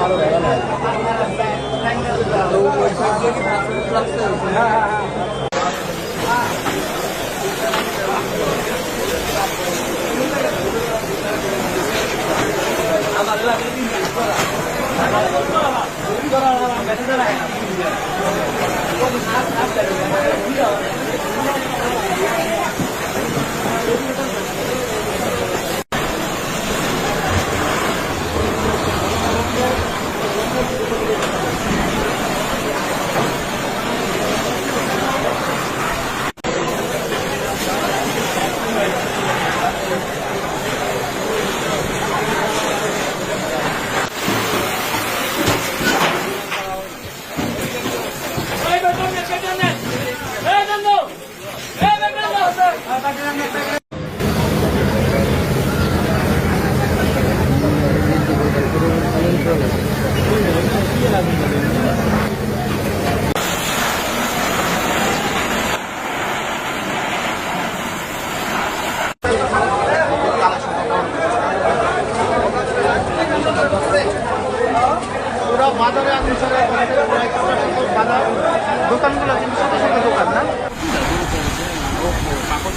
এই বাজারে ছড়ায় বাজার দোকানগুলো কিন্তু ছোট ছোট দোকান।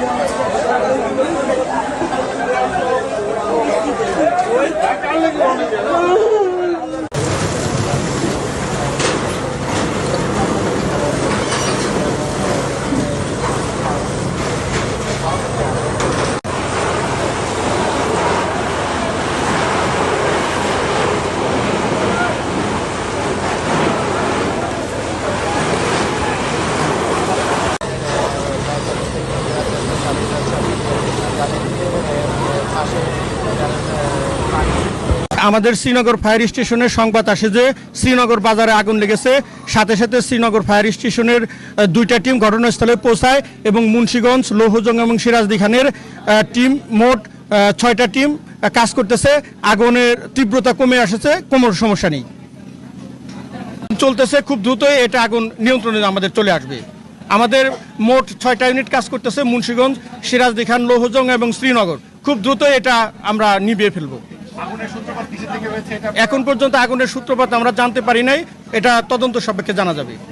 Thank you. আমাদের শ্রীনগর ফায়ার স্টেশনের সংবাদ আসে যে শ্রীনগর বাজারে আগুন লেগেছে। সাথে সাথে শ্রীনগর ফায়ার স্টেশনের দুইটা টিম ঘটনাস্থলে পৌঁছায় এবং মুন্সীগঞ্জ, লৌহজং এবং সিরাজদি খানের টিম মোট ছয়টা টিম কাজ করতেছে। আগুনের তীব্রতা কমে আসছে, কোমর সমস্যা নেই। চলতেছে খুব দ্রুতই, এটা আগুন নিয়ন্ত্রণে আমাদের চলে আসবে। আমাদের মোট ছয়টা ইউনিট কাজ করতেছে মুন্সীগঞ্জ, সিরাজদি খান, লৌহজং এবং শ্রীনগর। খুব দ্রুত এটা আমরা নিভিয়ে ফেলব। এখন পর্যন্ত আগুনের সূত্রপাত আমরা জানতে পারি নাই। এটা তদন্ত সাপেক্ষে জানা যাবে।